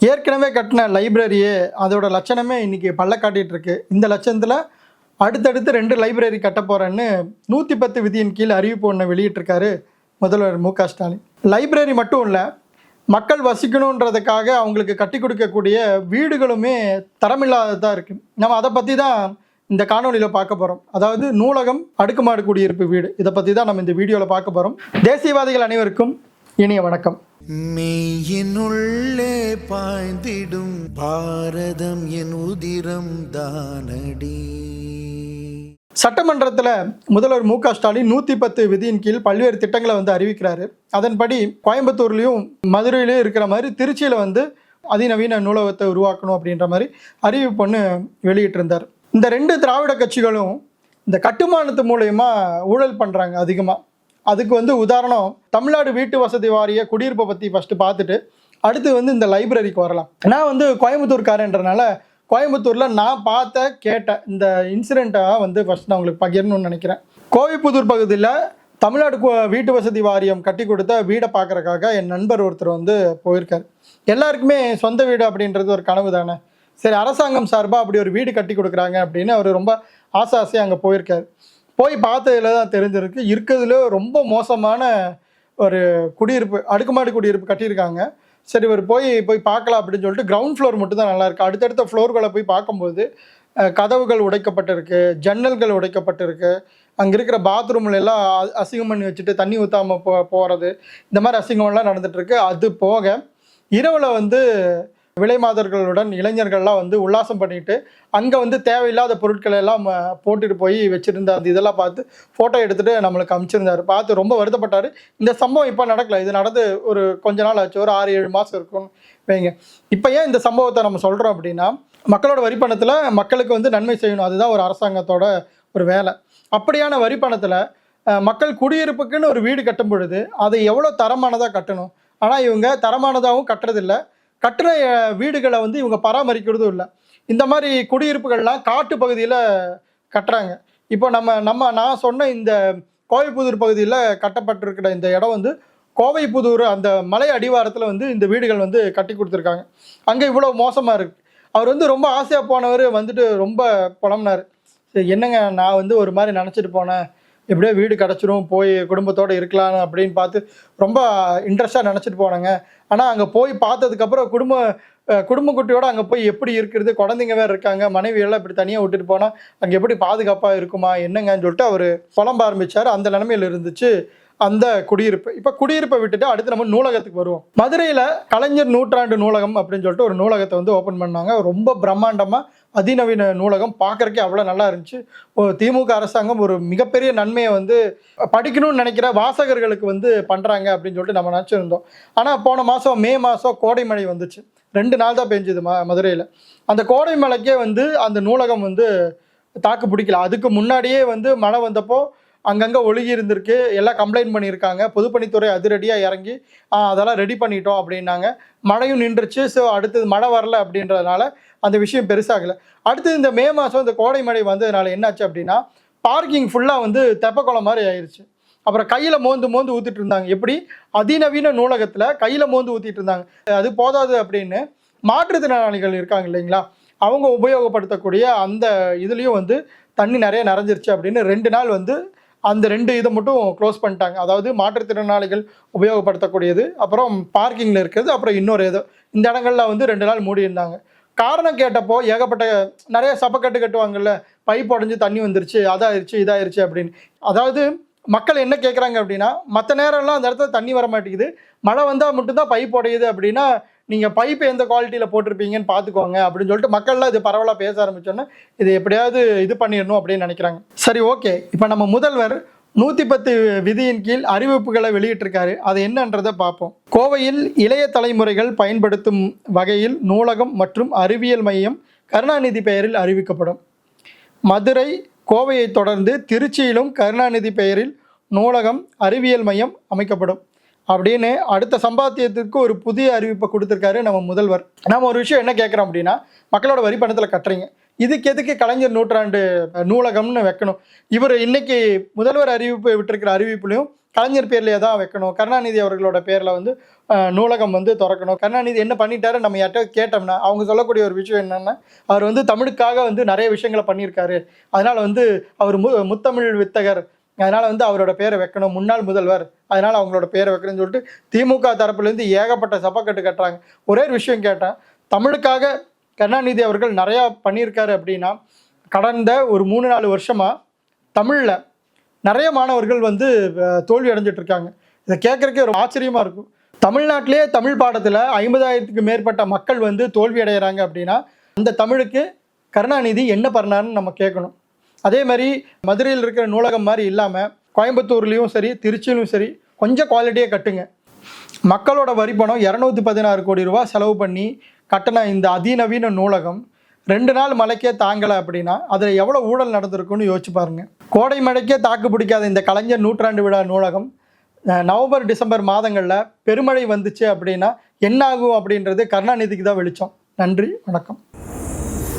ஏற்கனவே கட்டின லைப்ரரியே அதோட லட்சணமே இன்றைக்கி பல்ல காட்டிகிட்டு இருக்கு இந்த லட்சணத்தில் அடுத்தடுத்து ரெண்டு லைப்ரரி கட்ட போகிறேன்னு நூற்றி பத்து விதியின் கீழ் அறிவிப்பு ஒன்று வெளியிட்டிருக்காரு முதல்வர் மு க ஸ்டாலின். லைப்ரரி மட்டும் இல்லை மக்கள் வசிக்கணுன்றதுக்காக அவங்களுக்கு கட்டி கொடுக்கக்கூடிய வீடுகளுமே தரமில்லாததாக இருக்குது நம்ம அதை பற்றி தான் இந்த காணொளியில் பார்க்க போகிறோம் அதாவது நூலகம் அடுக்குமாடு குடியிருப்பு வீடு. இதை பற்றி தான் நம்ம இந்த வீடியோவில் பார்க்க போகிறோம் தேசியவாதிகள் அனைவருக்கும் இனிய வணக்கம். மெய்யினுள்ளே பாய்ந்திடும் பாரதம் என் உதிரம் தானடி. சட்டமன்றத்தில் முதல்வர் மு க ஸ்டாலின் நூற்றி பத்து விதியின் கீழ் பல்வேறு திட்டங்களை வந்து அறிவிக்கிறாரு. அதன்படி கோயம்புத்தூர்லேயும் மதுரையிலையும் இருக்கிற மாதிரி திருச்சியில் வந்து அதிநவீன நூலகத்தை உருவாக்கணும் அப்படின்ற மாதிரி அறிவிப்பு ஒன்று வெளியிட்டிருந்தார். இந்த ரெண்டு திராவிட கட்சிகளும் இந்த கட்டுமானத்து மூலயமா ஊழல் பண்ணுறாங்க அதிகமாக அதுக்கு வந்து உதாரணம் தமிழ்நாடு வீட்டு வசதி வாரிய குடியிருப்பை பற்றி ஃபஸ்ட்டு பார்த்துட்டு அடுத்து வந்து இந்த லைப்ரரிக்கு வரலாம். நான் வந்து கோயம்புத்தூர்காரன்றனால கோயம்புத்தூரில் நான் பார்த்த கேட்ட இந்த இன்சிடெண்ட்டாக வந்து ஃபஸ்ட் நான் உங்களுக்கு பகிரணும்னு நினைக்கிறேன். கோயம்புத்தூர் பகுதியில் தமிழ்நாடு வீட்டு வசதி வாரியம் கட்டி கொடுத்த வீடை பார்க்கறக்காக என் நண்பர் ஒருத்தர் வந்து போயிருக்கார். எல்லாருக்குமே சொந்த வீடு அப்படின்றது ஒரு கனவு தானே? சரி அரசாங்கம் சார்பாக அப்படி ஒரு வீடு கட்டி கொடுக்குறாங்க அப்படின்னு அவர் ரொம்ப ஆசை ஆசையாக அங்கே போயிருக்கார். போய் பார்த்ததுல தான் தெரிஞ்சிருக்கு. இருக்கிறதுல ரொம்ப மோசமான ஒரு குடியிருப்பு அடுக்குமாடி குடியிருப்பு கட்டியிருக்காங்க. சரி இவர் போய் போய் பார்க்கலாம் அப்படின்னு சொல்லிட்டு கிரவுண்ட் ஃப்ளோர் மட்டும் தான் நல்லாயிருக்கு அடுத்தடுத்த ஃப்ளோர்களை போய் பார்க்கும்போது கதவுகள் உடைக்கப்பட்டிருக்கு ஜன்னல்கள் உடைக்கப்பட்டிருக்கு. அங்கே இருக்கிற பாத்ரூம்ல எல்லாம் அசிங்கம் பண்ணி வச்சுட்டு தண்ணி ஊற்றாமல் போ போகிறது இந்த மாதிரி அசிங்கம்லாம் நடந்துகிட்ருக்கு அது போக இரவில் வந்து விலைமாதர்களுடன் இளைஞர்கள்லாம் வந்து உல்லாசம் பண்ணிட்டு அங்கே வந்து தேவையில்லாத பொருட்களை எல்லாம் போட்டுட்டு போய் வச்சிருந்த அந்த இதெல்லாம் பார்த்து ஃபோட்டோ எடுத்துகிட்டு நம்மளுக்கு அமிச்சிருந்தார். பார்த்து ரொம்ப வருத்தப்பட்டார். இந்த சம்பவம் இப்போ நடக்கல. இது நடந்து ஒரு கொஞ்ச நாள் ஆச்சு. ஒரு ஆறு ஏழு மாதம் இருக்கும்னு வைங்க. இப்போ ஏன் இந்த சம்பவத்தை நம்ம சொல்கிறோம் அப்படின்னா மக்களோட வரிப்பணத்தில் மக்களுக்கு வந்து நன்மை செய்யணும். அதுதான் ஒரு அரசாங்கத்தோட ஒரு வேலை. அப்படியான வரிப்பணத்தில் மக்கள் குடியிருப்புக்குன்னு ஒரு வீடு கட்டும் பொழுது அதை எவ்வளோ தரமானதாக கட்டணும்? ஆனால் இவங்க தரமானதாகவும் கட்டுறதில்ல. கட்டுற வீடுகளை வந்து இவங்க பராமரிக்கிறதும் இல்லை. இந்த மாதிரி குடியிருப்புகள்லாம் காட்டு பகுதியில் கட்டுறாங்க. இப்போ நம்ம நம்ம நான் சொன்ன இந்த கோவைப்புதூர் பகுதியில் கட்டப்பட்டிருக்கிற இந்த இடம் வந்து கோவைப்புதூர் அந்த மலை அடிவாரத்தில் வந்து இந்த வீடுகள் வந்து கட்டி கொடுத்துருக்காங்க. அங்கே இவ்வளோ மோசமாக இருக்குது அவர் வந்து ரொம்ப ஆசையாக போனவர் வந்துட்டு ரொம்ப புலம்புனார். சரி என்னங்க நான் வந்து ஒரு மாதிரி நினச்சிட்டு போனேன். எப்படியோ வீடு கிடச்சிரும் போய் குடும்பத்தோடு இருக்கலாம் அப்படின்னு பார்த்து ரொம்ப இன்ட்ரெஸ்ட்டாக நினச்சிட்டு போனேங்க. ஆனால் அங்கே போய் பார்த்ததுக்கப்புறம் குடும்ப குடும்ப குட்டியோட அங்கே போய் எப்படி இருக்கிறது குழந்தைங்க வேறு இருக்காங்க மனைவி எல்லாம் இப்படி தனியாக விட்டுட்டு போனால் அங்கே எப்படி பாதுகாப்பாக இருக்குமா என்னங்கன்னு சொல்லிட்டு அவர் புலம்ப ஆரம்பிச்சார். அந்த நிலமையில் இருந்துச்சு. அந்த குடியிருப்பு. இப்போ குடியிருப்பை விட்டுட்டு அடுத்து நம்ம நூலகத்துக்கு வருவோம். மதுரையில் கலைஞர் நூற்றாண்டு நூலகம் அப்படின்னு சொல்லிட்டு ஒரு நூலகத்தை வந்து ஓப்பன் பண்ணாங்க. ரொம்ப பிரம்மாண்டமாக அதிநவீன நூலகம். பார்க்கறக்கே அவ்வளோ நல்லா இருந்துச்சு. திமுக அரசாங்கம் ஒரு மிகப்பெரிய நன்மையை வந்து படிக்கணும்னு நினைக்கிற வாசகர்களுக்கு வந்து பண்ணுறாங்க அப்படின்னு சொல்லிட்டு நம்ம நினச்சிருந்தோம். ஆனால் போன மாதம் மே மாதம் கோடை மழை வந்துச்சு. ரெண்டு நாள் தான் பெஞ்சுது ம மதுரையில். அந்த கோடை மலைக்கே வந்து அந்த நூலகம் வந்து தாக்கு பிடிக்கல. அதுக்கு முன்னாடியே வந்து மழை வந்தப்போ அங்கங்கே ஒழுகி இருந்திருக்கு. எல்லாம் கம்ப்ளைண்ட் பண்ணியிருக்காங்க. பொதுப்பணித்துறை அதிரடியாக இறங்கி அதெல்லாம் ரெடி பண்ணிட்டோம் அப்படின்னாங்க. மழையும் நின்றுச்சு. ஸோ அடுத்தது மழை வரல அப்படின்றதுனால அந்த விஷயம் பெருசாகலை. அடுத்தது இந்த மே மாதம் இந்த கோடை மழை வந்ததுனால என்னாச்சு அப்படின்னா பார்க்கிங் ஃபுல்லாக வந்து தெப்பக்குளம் மாதிரி ஆயிடுச்சு அப்புறம் கையில் மோந்து மோந்து ஊற்றிட்டு இருந்தாங்க. எப்படி? அதிநவீன நூலகத்தில் கையில் மோந்து ஊற்றிட்டு இருந்தாங்க. அது போதாது அப்படின்னு மாற்றுத்திறனாளிகள் இருக்காங்க இல்லைங்களா? அவங்க உபயோகப்படுத்தக்கூடிய அந்த இதுலேயும் வந்து தண்ணி நிறைய நிறைஞ்சிருச்சு அப்படின்னு ரெண்டு நாள் வந்து அந்த ரெண்டு இதை மட்டும் க்ளோஸ் பண்ணிட்டாங்க. அதாவது மாற்றுத்திறனாளிகள் உபயோகப்படுத்தக்கூடியது அப்புறம் பார்க்கிங்கில் இருக்கிறது அப்புறம் இன்னொரு இது இந்த இடங்கள்ல வந்து ரெண்டு நாள் மூடி இருந்தாங்க காரணம் கேட்டப்போ ஏகப்பட்ட நிறைய சப்பக்கட்டு கட்டுவாங்கல்ல பைப் உடஞ்சி தண்ணி வந்துருச்சு அதாயிருச்சு இதாயிருச்சு அப்படின்னு. அதாவது மக்கள் என்ன கேட்குறாங்க அப்படின்னா மற்ற நேரம்லாம் அந்த இடத்துல தண்ணி வர மாட்டேங்குது மழை வந்தால் மட்டும்தான் பைப் உடையுது அப்படின்னா நீங்கள் பைப் எந்த குவாலிட்டியில் போட்டிருப்பீங்கன்னு பார்த்துக்கோங்க அப்படின்னு சொல்லிட்டு மக்கள்லாம் இது பரவலாக பேச ஆரம்பித்தோன்னே இது எப்படியாவது இது பண்ணிடணும் அப்படின்னு நினைக்கிறாங்க. சரி ஓகே இப்போ நம்ம முதல்வர் நூற்றி பத்து விதியின் கீழ் அறிவிப்புகளை வெளியிட்டிருக்காரு. அது என்னன்றதை பார்ப்போம். கோவையில் இளைய தலைமுறைகள் பயன்படுத்தும் வகையில் நூலகம் மற்றும் அறிவியல் மையம் கருணாநிதி பெயரில் அறிவிக்கப்படும். மதுரை கோவையை தொடர்ந்து திருச்சியிலும் கருணாநிதி பெயரில் நூலகம் அறிவியல் மையம் அமைக்கப்படும். அப்படின்னு அடுத்த சம்பாத்தியத்திற்கு ஒரு புதிய அறிவிப்பை கொடுத்துருக்காரு நம்ம முதல்வர். நம்ம ஒரு விஷயம் என்ன கேட்குறோம் அப்படின்னா மக்களோட வரி பணத்தில் கட்டுறீங்க. இதுக்கு எதுக்கு கலைஞர் நூற்றாண்டு நூலகம்னு வைக்கணும்? இவர் இன்னைக்கு முதல்வர் அறிவிப்பு விட்டுருக்கிற அறிவிப்புலையும் கலைஞர் பேர்லேயே தான் வைக்கணும். கருணாநிதி அவர்களோட பேரில் வந்து நூலகம் வந்து திறக்கணும். கருணாநிதி என்ன பண்ணிட்டாரு? நம்ம யார்கிட்ட கேட்டோம்னா அவங்க சொல்லக்கூடிய ஒரு விஷயம் என்னென்னா அவர் வந்து தமிழுக்காக வந்து நிறைய விஷயங்களை பண்ணியிருக்காரு. அதனால் வந்து அவர் மு முத்தமிழ் வித்தகர் அதனால் வந்து அவரோட பேரை வைக்கணும். முன்னாள் முதல்வர். அதனால் அவங்களோட பேரை வைக்கணும்னு சொல்லிட்டு திமுக தரப்புலேருந்து ஏகப்பட்ட சப்பக்கட்டு கட்டுறாங்க. ஒரே ஒரு விஷயம் கேட்டேன். தமிழுக்காக கருணாநிதி அவர்கள் நிறையா பண்ணியிருக்காரு அப்படின்னா கடந்த ஒரு மூணு நாலு வருஷமாக தமிழில் நிறைய மாணவர்கள் வந்து தோல்வி அடைஞ்சிட்ருக்காங்க இதை கேட்குறக்கே ஒரு ஆச்சரியமாக இருக்கும். தமிழ்நாட்டிலே தமிழ் பாடத்தில் ஐம்பதாயிரத்துக்கு மேற்பட்ட மக்கள் வந்து தோல்வி அடைகிறாங்க அப்படின்னா அந்த தமிழுக்கு கருணாநிதி என்ன பண்ணாருன்னு நம்ம கேட்கணும். அதே மாதிரி மதுரையில் இருக்கிற நூலகம் மாதிரி இல்லாமல் கோயம்புத்தூர்லேயும் சரி திருச்சியிலும் சரி கொஞ்சம் குவாலிட்டியாக கட்டுங்க. மக்களோட வரி பணம் இரநூத்தி பதினாறு கோடி ரூபா செலவு பண்ணி கட்டின இந்த அதிநவீன நூலகம் ரெண்டு நாள் மழைக்கே தாங்கலை அப்படின்னா அதில் எவ்வளோ ஊழல் நடந்திருக்குன்னு யோசிச்சு பாருங்கள் கோடை மழைக்கே தாக்கு பிடிக்காத இந்த கலைஞர் நூற்றாண்டு விழா நூலகம் நவம்பர் டிசம்பர் மாதங்களில் பெருமழை வந்துச்சு அப்படின்னா என்ன ஆகும் அப்படின்றது கருணாநிதிக்கு தான் வெளிச்சம். நன்றி வணக்கம்.